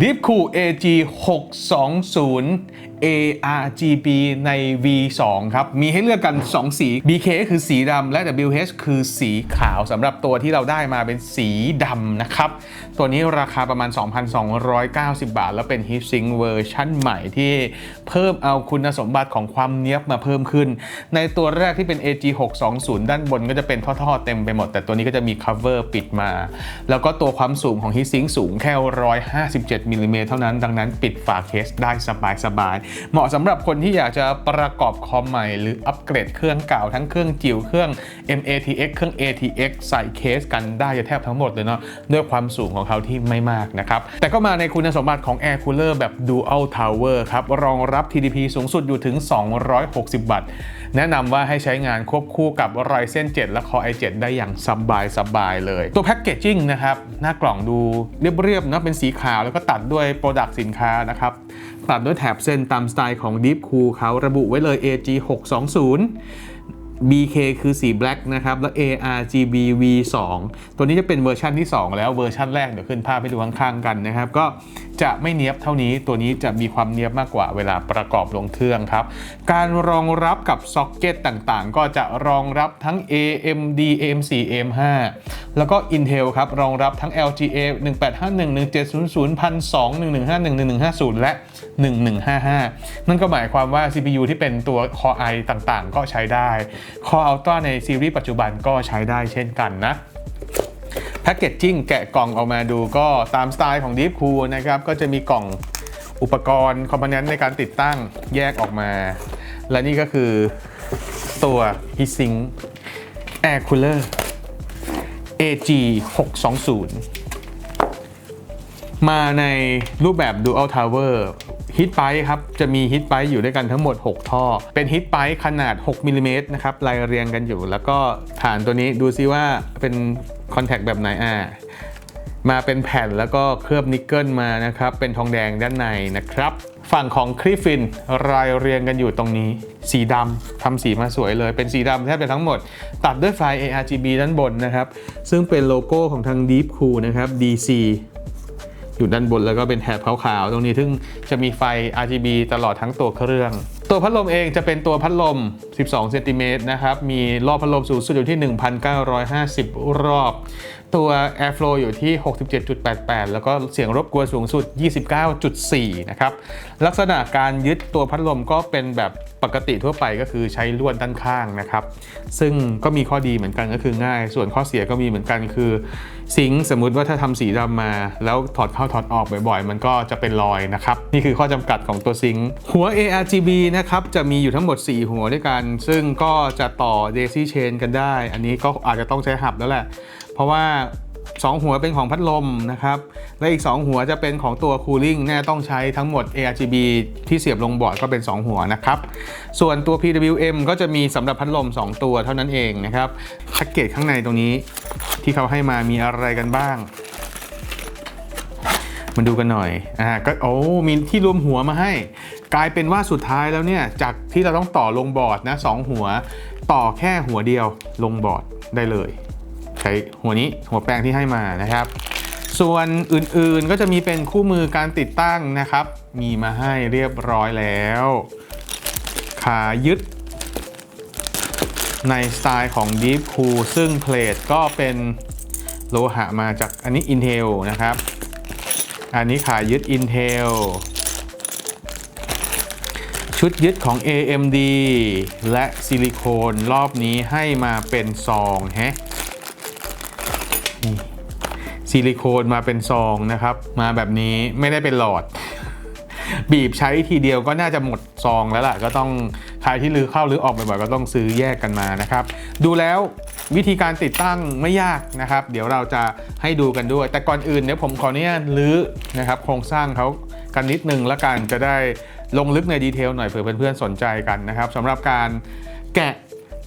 Deep Cool AG 620 ARGB ใน V2 ครับ มีให้เลือกกัน 2 สี BK คือสีดำและ WH คือสีขาวสำหรับตัวที่เราได้มาเป็นสีดำนะครับ ตัวนี้ราคาประมาณ 2,290 บาท แล้วเป็น Heat Sink เวอร์ชั่นใหม่ที่เพิ่มเอาคุณสมบัติของความเนี้ยบมาเพิ่มขึ้น ในตัวแรกที่เป็น AG 620 ด้านบนก็จะเป็นท่อๆเต็มไปหมด แต่ตัวนี้ก็จะมี cover ปิดมา แล้วก็ตัวความสูงของ Heat Sink สูงแค่ 157มิลลิเมตรเท่านั้น ดังนั้นปิดฝาเคสได้สบายๆเหมาะสำหรับคนที่อยากจะประกอบคอมใหม่หรืออัปเกรดเครื่องเก่าทั้งเครื่องจิ๋วเครื่อง MATX เครื่อง ATX ใส่เคสกันได้จะแทบทั้งหมดเลยเนาะด้วยความสูงของเขาที่ไม่มากนะครับแต่ก็มาในคุณสมบัติของ Air Cooler แบบ Dual Tower ครับรองรับ TDP สูงสุดอยู่ถึง 260 วัตต์ แนะนำว่าให้ใช้งานควบคู่กับ Ryzen 7 และ Core i7 ได้อย่างสบายสบายเลย ตัวแพ็กเกจจิ้งนะครับ หน้ากล่องดูเรียบๆนะเป็นสีขาวแล้วก็ตัดด้วยโปรดักต์สินค้านะครับ รับด้วยแถบเส้นตามสไตล์ของ Deep Cool เขาระบุไว้เลย AG 620 BK คือสี black นะครับ แล้ว ARGB V2 ตัวนี้จะเป็นเวอร์ชันที่ 2 แล้วเวอร์ชันแรกเดี๋ยวขึ้นภาพให้ดูข้างๆกันนะครับ ก็ จะไม่เนียบเท่านี้ตัวนี้จะมีความเนียบมากกว่าเวลาประกอบลงเครื่องครับ การรองรับกับซ็อกเก็ตต่างๆ ก็จะรองรับทั้ง AMD AM4 AM5 แล้วก็ Intel ครับ รองรับทั้ง LGA 1851 1700 1200 1151 1150 และ 1155 นั่นก็หมายความว่า CPU ที่เป็นตัว Core i ต่างๆ ก็ใช้ได้ Core Ultra ในซีรีส์ปัจจุบันก็ใช้ได้เช่นกันนะ แพคเกจจิ้งแกะกล่องออกมาดูก็ตามสไตล์ของ Deep Cool นะครับ ก็จะมีกล่องอุปกรณ์คอมโพเนนต์ในการติดตั้งแยกออกมา และนี่ก็คือตัว Heatsink Air Cooler AG 620มาในรูปแบบ Dual Tower ฮิตไ e ครับ จะมีฮิตไ e อยู่ด้วยกันทั้งหมด 6 ท่อ เป็นฮิตไ e ขนาด 6มิลลิเมตรนะครับรายเรียงกันอยู่ แล้วก็ฐานตัวนี้ดูซิว่าเป็น คอนแทคแบบไหนอ่ามาเป็นแผ่นแล้วก็เคลือบนิกเกิลมานะครับ เป็นทองแดงด้านในนะครับ ฝั่งของครีฟินรายเรียงกันอยู่ตรงนี้ สีดำทำสีมาสวยเลย เป็นสีดำแทบจะทั้งหมด ตัดด้วยไฟ ARGB ด้านบนนะครับ ซึ่งเป็นโลโก้ของทาง Deep Cool นะครับ DC อยู่ด้านบนแล้วก็เป็นแถบขาวๆ ตรงนี้ซึ่งจะมีไฟ RGB ตลอดทั้งตัวเครื่อง ตัวพัดลมเองจะเป็นตัวพัดลม 12 เซนติเมตรนะครับ มีรอบพัดลมสูงสุดอยู่ที่ 1,950 รอบ ตัว Airflow อยู่ที่ 67.88 แล้วก็เสียงรบกวนสูงสุด 29.4 นะครับ ลักษณะการยึดตัวพัดลมก็เป็นแบบปกติทั่วไปก็คือใช้ลวดด้านข้างนะครับ ซึ่งก็มีข้อดีเหมือนกันก็คือง่าย ส่วนข้อเสียก็มีเหมือนกันคือซิงสมมุติว่าถ้าทำสีดำมา แล้วถอดเข้าถอดออกบ่อยๆ มันก็จะเป็นรอยนะครับ นี่คือข้อจำกัดของตัวซิงหัว ARGB นะครับจะมีอยู่ทั้งหมด 4 หัวด้วยกัน ซึ่งก็จะต่อ Daisy Chain กันได้ อันนี้ก็อาจจะต้องใช้หับแล้วแหละ ราะว่า 2 หัวเป็นของพัดลมนะครับ และอีก 2 หัวจะเป็นของตัวคูลิ่งแน่ต้องใช้ทั้งหมด ARGB ที่เสียบลงบอร์ดก็เป็น 2 หัวนะครับ ส่วนตัว PWM ก็จะมีสำหรับพัดลม 2 ตัวเท่านั้นเองนะครับแพ็กเกจข้างในตรงนี้ที่เขาให้มามีอะไรกันบ้างมาดูกันหน่อย อ่า ก็โอ้มีที่รวมหัวมาให้ กลายเป็นว่าสุดท้ายแล้วเนี่ย จากที่เราต้องต่อลงบอร์ดนะสองหัว ต่อแค่หัวเดียวลงบอร์ดได้เลย ใช้หัวนี้หัวแปลงที่ให้มานะครับ ส่วนอื่นๆก็จะมีเป็นคู่มือการติดตั้งนะครับ มีมาให้เรียบร้อยแล้ว ขายึด ในสไตล์ของ Deep Cool ซึ่งเพลทก็เป็นโลหะมาจากอันนี้ Intel นะครับ อันนี้ขายึด Intel ชุดยึดของ AMD และซิลิโคนรอบนี้ให้มาเป็นซองแฮะ นี่ซิลิโคนมาเป็นซองนะครับ มาแบบนี้ไม่ได้เป็นหลอด บีบใช้ทีเดียวก็น่าจะหมดซองแล้วล่ะ ก็ต้องใครที่ลือเข้าหรือออกบ่อยๆก็ต้องซื้อแยกกันมานะครับ ดูแล้ววิธีการติดตั้งไม่ยากนะครับ เดี๋ยวเราจะให้ดูกันด้วย แต่ก่อนอื่นเดี๋ยวผมขออนุญาตลื้อนะครับ โครงสร้างเขากันนิดนึงละกันจะได้ลงลึกในดีเทลหน่อยเผื่อเพื่อนๆสนใจกันนะครับสำหรับการแกะ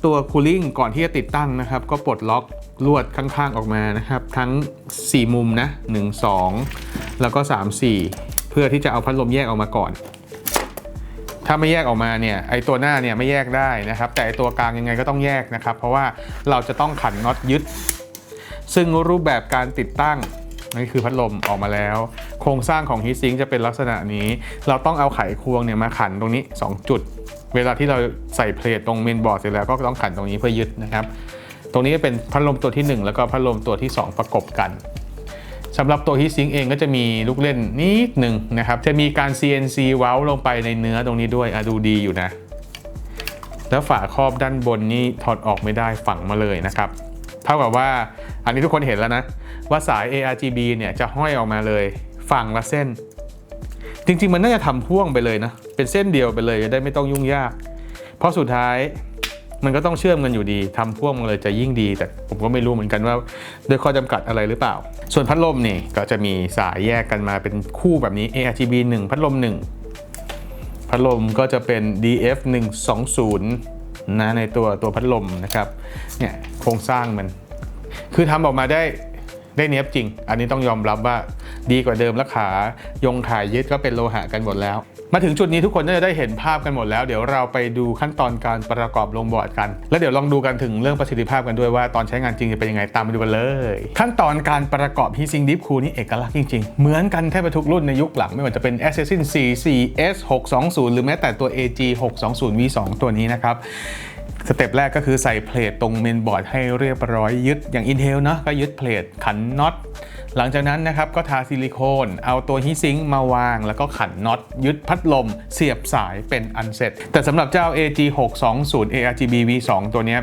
ตัวคูลิ่งก่อนที่จะติดตั้งนะครับ ก็ปลดล็อก ลวดข้างๆออกมานะครับ ทั้ง 4 มุมนะ 1 2 แล้วก็ 3 4 เพื่อที่จะเอาพัดลมแยกออกมาก่อน ถ้าไม่แยกออกมาเนี่ยไอตัวหน้าเนี่ยไม่แยกได้นะครับ แต่ไอตัวกลางยังไงก็ต้องแยกนะครับ เพราะว่าเราจะต้องขันน็อตยึด ซึ่งรูปแบบการติดตั้งนี่คือพัดลมออกมาแล้ว โครงสร้างของฮีทซิงจะเป็นลักษณะนี้ เราต้องเอาไขควงเนี่ยมาขันตรงนี้ 2 จุด เวลาที่เราใส่เพลทตรงเมนบอร์ดเสร็จแล้วก็ต้องขันตรงนี้เพื่อยึดนะครับ ตรงนี้เป็นพัดลมตัวที่ 1 แล้วก็พัดลมตัวที่ 2 ประกบกันสำหรับตัวฮีทซิงเองก็จะมีลูกเล่นนิดหนึ่งนะครับ จะมีการ CNC เว้าลงไปในเนื้อตรงนี้ด้วยอะดูดีอยู่นะ แล้วฝาครอบด้านบนนี่ถอดออกไม่ได้ฝังมาเลยนะครับ เท่ากับว่าอันนี้ทุกคนเห็นแล้วนะ ว่าสาย ARGB เนี่ยจะห้อยออกมาเลยฝั่งละเส้น จริงๆ มันน่าจะทำพ่วงไปเลยนะ เป็นเส้นเดียวไปเลยจะได้ไม่ต้องยุ่งยาก เพราะสุดท้าย มันก็ต้องเชื่อมกันอยู่ดีทำพ่วงมาเลยจะยิ่งดี แต่ผมก็ไม่รู้เหมือนกันว่าด้วยข้อจำกัดอะไรหรือเปล่า ส่วนพัดลมนี่ก็จะมีสายแยกกันมาเป็นคู่แบบนี้ ARGB 1 พัดลม 1 พัดลมก็จะเป็น DF 120นะในตัวตัวพัดลมนะครับเนี่ยโครงสร้างมัน คือทำออกมาได้ได้เนี้ยบจริง อันนี้ต้องยอมรับว่าดีกว่าเดิมและขายงขายยึดก็เป็นโลหะกันหมดแล้ว มาถึงจุดนี้ทุกคนน่าจะได้เห็นภาพกันหมดแล้ว เดี๋ยวเราไปดูขั้นตอนการประกอบลงบอร์ดกัน แล้วเดี๋ยวลองดูกันถึงเรื่องประสิทธิภาพกันด้วยว่าตอนใช้งานจริงจะเป็นยังไงตามไปดูกันเลย ขั้นตอนการประกอบ h e a t s i n k Deep Cool นี่เอกลักษณ์จริงๆ เหมือนกันแทบทุกรุ่นในยุคหลังไม่ว่าจะเป็น Assassin 4 4 S 620หรือแม้แต่ตัว AG 620 V2 ตัวนี้นะครับสเต็ปแรกก็คือใส่เพลทตรงเมนบอร์ดให้เรียบร้อยยึดอย่าง Intel เนาะก็ยึดเพลทขันน็อต หลังจากนั้นนะครับก็ทาซิลิโคน เอาตัวฮีซิงค์มาวาง แล้วก็ขันน็อตยึดพัดลม เสียบสายเป็นอันเสร็จ แต่สำหรับเจ้า AG 620 ARGB V2 ตัวนี้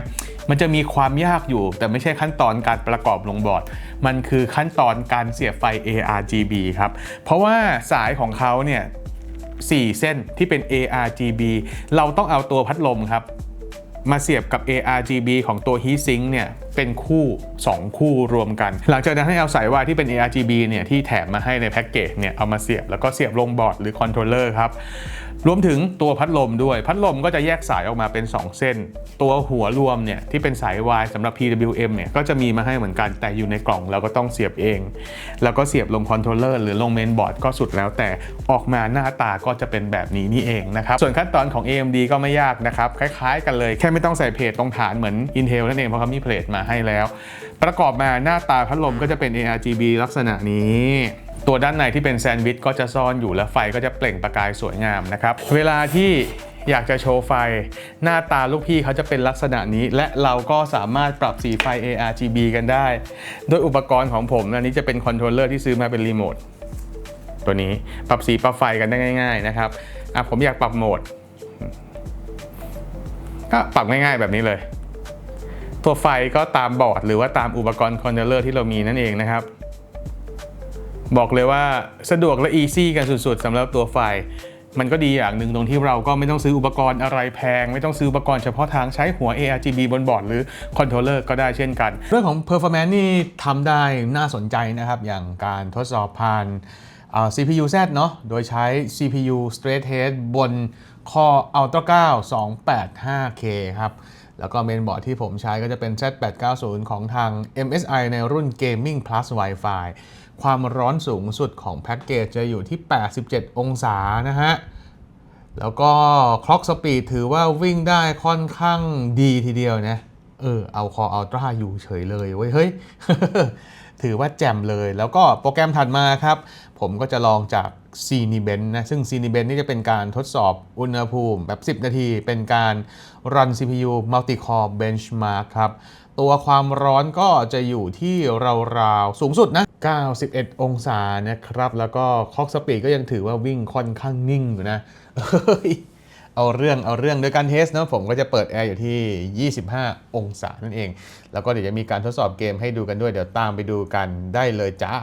มันจะมีความยากอยู่ แต่ไม่ใช่ขั้นตอนการประกอบลงบอร์ด มันคือขั้นตอนการเสียบไฟ ARGB ครับ เพราะว่าสายของเขาเนี่ย4เส้นที่เป็น ARGB เราต้องเอาตัวพัดลมครับ มาเสียบกับ ARGB ของตัว heatsink เนี่ยเป็นคู่ 2 คู่รวมกัน หลังจากนั้นให้เอาสายวายที่เป็น ARGB เนี่ยที่แถมมาให้ในแพ็กเกจเนี่ยเอามาเสียบแล้วก็เสียบลงบอร์ดหรือคอนโทรลเลอร์ครับ รวมถึงตัวพัดลมด้วย พัดลมก็จะแยกสายออกมาเป็น 2 เส้น ตัวหัวรวมเนี่ยที่เป็นสายวายสำหรับ PWM เนี่ยก็จะมีมาให้เหมือนกันแต่อยู่ในกล่องเราก็ต้องเสียบเอง แล้วก็เสียบลงคอนโทรลเลอร์หรือลงเมนบอร์ดก็สุดแล้วแต่ออกมาหน้าตาก็จะเป็นแบบนี้นี่เองนะครับ ส่วนขั้นตอนของ AMD ก็ไม่ยากนะครับ คล้ายๆ กันเลยแค่ไม่ต้องใส่เพลทตรงฐานเหมือน Intel นั่นเองเพราะเขามีเพลทมาให้แล้ว ประกอบมาหน้าตาพัดลมก็จะเป็น ARGB ลักษณะนี้ ตัวด้านในที่เป็นแซนด์วิชก็จะซ่อนอยู่และไฟก็จะเปล่งประกายสวยงามนะครับ เวลาที่อยากจะโชว์ไฟ หน้าตาลูกพี่เขาจะเป็นลักษณะนี้ และเราก็สามารถปรับสีไฟ ARGB กันได้ โดยอุปกรณ์ของผมอันนี้จะเป็นคอนโทรลเลอร์ที่ซื้อมาเป็นรีโมทตัวนี้ปรับสีปรับไฟกันได้ง่าย ๆนะครับอะผมอยากปรับโหมดก็ปรับง่ายๆแบบนี้เลย ตัวไฟก็ตามบอร์ดหรือว่าตามอุปกรณ์คอนโทรลเลอร์ที่เรามีนั่นเองนะครับ บอกเลยว่าสะดวกและอีซี่กันสุดๆสำหรับตัวไฟ มันก็ดีอย่างหนึ่งตรงที่เราก็ไม่ต้องซื้ออุปกรณ์อะไรแพง ไม่ต้องซื้ออุปกรณ์เฉพาะทางใช้หัว ARGB บนบอร์ดหรือคอนโทรลเลอร์ก็ได้เช่นกัน เรื่องของ performance นี่ทำได้น่าสนใจนะครับ อย่างการทดสอบผ่าน CPU Z เนาะโดยใช้ CPU Straight Head บน Core Ultra 9 285K ครับ แล้วก็เมนบอร์ดที่ผมใช้ก็จะเป็น Z890 ของทาง MSI ในรุ่น Gaming Plus Wi-Fi ความร้อนสูงสุดของแพ็กเกจจะอยู่ที่ 87 องศานะฮะ แล้วก็คล็อกสปีดถือว่าวิ่งได้ค่อนข้างดีทีเดียวนะ เออ เอาคออัลตร้าอยู่เฉยเลยเว้ย เฮ้ย ถือว่าแจ่มเลย แล้วก็โปรแกรมถัดมาครับ ผมก็จะลองจาก c n i b e n นนะซึ่ง c n i b e n นี่จะเป็นการทดสอบอุณหภูมิแบบ 10 นาที เป็นการ run CPU multi-core benchmark ครับ ตัวความร้อนก็จะอยู่ที่ราวๆ สูงสุดนะ 91 องศานะครับ แล้วก็คล็อกสปีดก็ยังถือว่าวิ่งค่อนข้างนิ่งอยู่นะเฮ้ยเอาเรื่องเอาเรื่องโดยการเทสนะผมก็จะเปิดแอร์อยู่ที่ 25 องศานั่นเอง แล้วก็เดี๋ยวจะมีการทดสอบเกมให้ดูกันด้วย เดี๋ยวตามไปดูกันได้เลยจ้า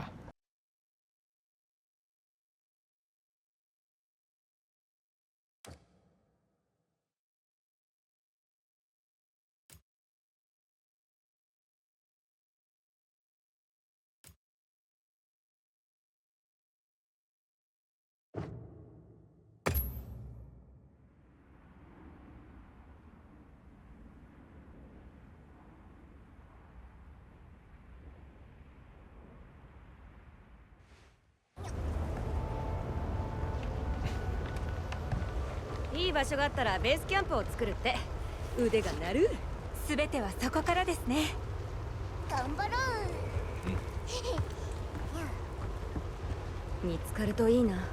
いい場所があったらベースキャンプを作るって。腕が鳴る。全てはそこからですね。頑張ろう。見つかるといいな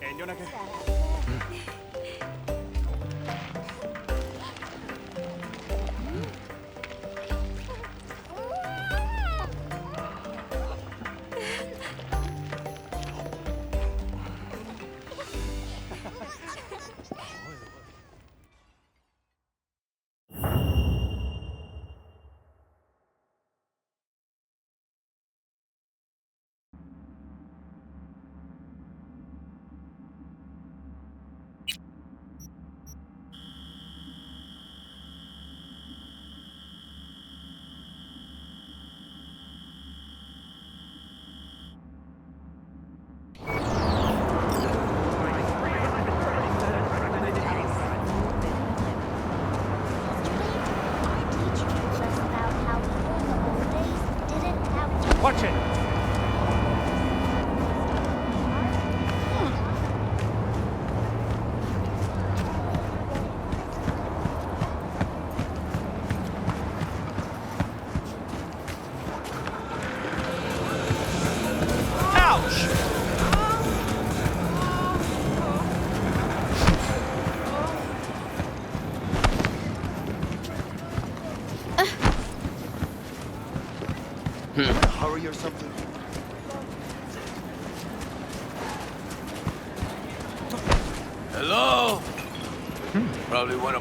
遠慮なく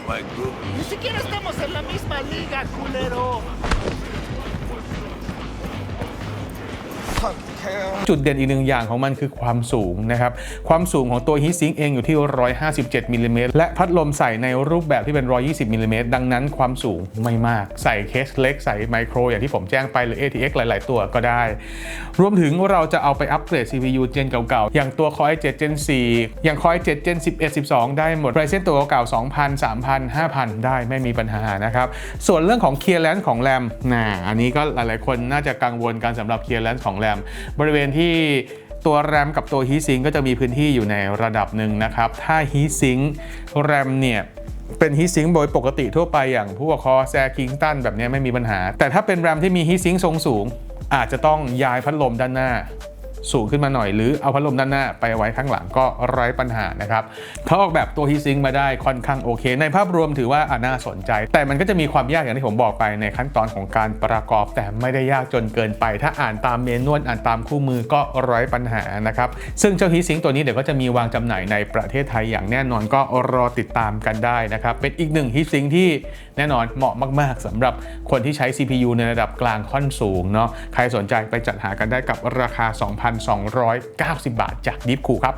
My group. Ni siquiera estamos en la misma liga, culero. จุดเด่นอีกหนึ่งอย่างของมันคือความสูงนะครับความสูงของตัวฮีซิงเองอยู่ที่ 157มิลลิเมตรและพัดลมใส่ในรูปแบบที่เป็น 120มิลลิเมตรดังนั้นความสูงไม่มากใส่เคสเล็กใส่ไมโครอย่างที่ผมแจ้งไปหรือ ATX หลาย ๆ ตัวก็ได้ รวมถึงเราจะเอาไปอัปเกรด CPU เจนเก่า ๆ อย่างตัว Core i7 Gen 4 อย่าง Core i7 Gen 11 12 ได้หมด Ryzen ตัวเก่า2,000 3,000 5,000 ได้ไม่มีปัญหานะครับ ส่วนเรื่องของ clearance ของ RAM นะอันนี้ก็หลาย ๆ คนน่าจะกังวลกันสำหรับ clearance ของ RAM บริเวณที่ตัวแรมกับตัวฮีซิงก็จะมีพื้นที่อยู่ในระดับหนึ่งนะครับ ถ้าฮีซิงแรมเนี่ยเป็นฮีซิงโดยปกติทั่วไปอย่างพวกคอแซคิงตันแบบนี้ไม่มีปัญหา แต่ถ้าเป็นแรมที่มีฮีซิงทรงสูง อาจจะต้องย้ายพัดลมด้านหน้า สูงขึ้นมาหน่อยหรือเอาพัดลมด้านหน้าไปไว้ข้างหลังก็ไร้ปัญหานะครับเขาออกแบบตัวฮีซิงมาได้ค่อนข้างโอเค ในภาพรวมถือว่าอ่าน่าสนใจ แต่มันก็จะมีความยากอย่างที่ผมบอกไปในขั้นตอนของการประกอบ แต่ไม่ได้ยากจนเกินไป ถ้าอ่านตามเมนวลอ่านตามคู่มือก็ไร้ปัญหานะครับซึ่งเจ้าฮีซิงตัวนี้เดี๋ยวก็จะมีวางจำหน่ายในประเทศไทยอย่างแน่นอนก็รอติดตามกันได้นะครับเป็นอีกหนึ่งฮีซิงที่แน่นอนเหมาะมาก ๆสำหรับคนที่ใช้ CPU ในระดับกลางค่อนสูงเนาะใครสนใจไปจัดหากันได้กับราคา1,290 บาทจากดิฟคูครับ